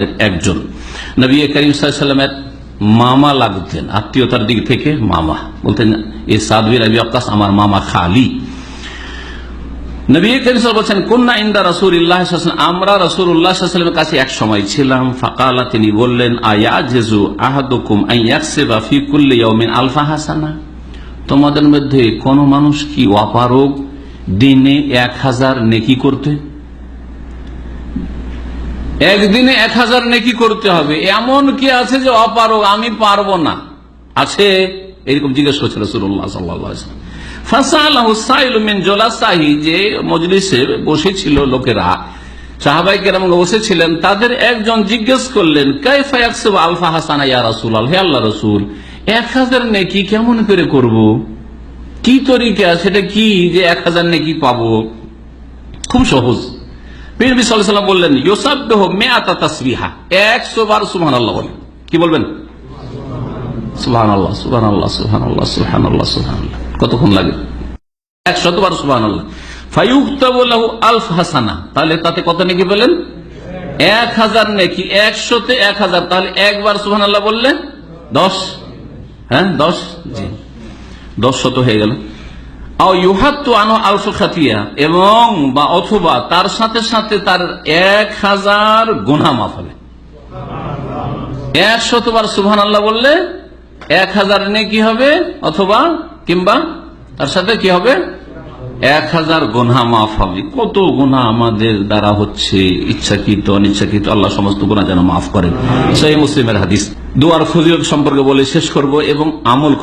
একজন। নবী করিম সাল্লামের মামা লাগতেন, আত্মীয়তার দিক থেকে মামা। বলতেন, এ সাদবির রবি আকাশ আমার মামা খালি। নবী করিম সাল্লাল্লাহু বলছেন কন্যা ইন্দা রসুল আমরা রসুল উল্লাহামের কাছে এক সময় ছিলাম। ফাকালা, তিনি বললেন আয়া জেজু আহাদুকুম আইয়াকসেবা ফি কুল্লি ইয়াউমিন আলফা হাসানা? তোমাদের মধ্যে কোন মানুষ কি অপারগ দিনে এক হাজার নেকি করতে? একদিনে এক হাজার নেকি করতে হবে। এমন কি আছে যে অপারগ? আমি পারব না। আছে? এরকম জিজ্ঞেস করছিল সুরুল্লাহ সাল্লাহি যে লোকেরা বসেছিলেন, তাদের একজন জিজ্ঞেস করলেন আলফা রাসুল আল্লাহ রসুল, এক হাজার নেকি কেমন করে করব? কি তরিকা? সেটা কি যে এক হাজার নেকি পাবো? খুব সহজ। পীরবি সাল্লাম বললেন ইউসাবহ মেয়াতা একশো বার সুবহান আল্লাহ বলেন। কি বলবেন? সুবহান আল্লাহ সুবহান আল্লাহ সুবহান আল্লাহ সুবহান আল্লাহ সুবহান আল্লাহ কতক্ষণ লাগে? একশত বার সুবহান আল্লাহ আলফ হাসানা। তাহলে তাতে কত নাকি বলেন এক হাজার নাকি, একশোতে এক হাজার। তাহলে একবার সুবহান আল্লাহ বললে দশ। হ্যাঁ দশ? জি। দশ শত হয়ে গেল। এবং বা অথবা তার সাথে সাথে তার এক হাজার গোনা মাফ হবে। এক শতবার সুহান আল্লাহ বললে, এক হাজার নে কি হবে? অথবা কিংবা তার সাথে কি হবে? এক হাজার গোনা মাফ হবে। কত গোনা আমাদের দ্বারা হচ্ছে ইচ্ছাকৃত, অনিচ্ছাকৃত, আল্লাহ সমস্ত গোনা যেন মাফ করেন। সেই মুসলিমের হাদিস। দুয়ার ফজিলত সম্পর্কে বলে শেষ করব এবং আমল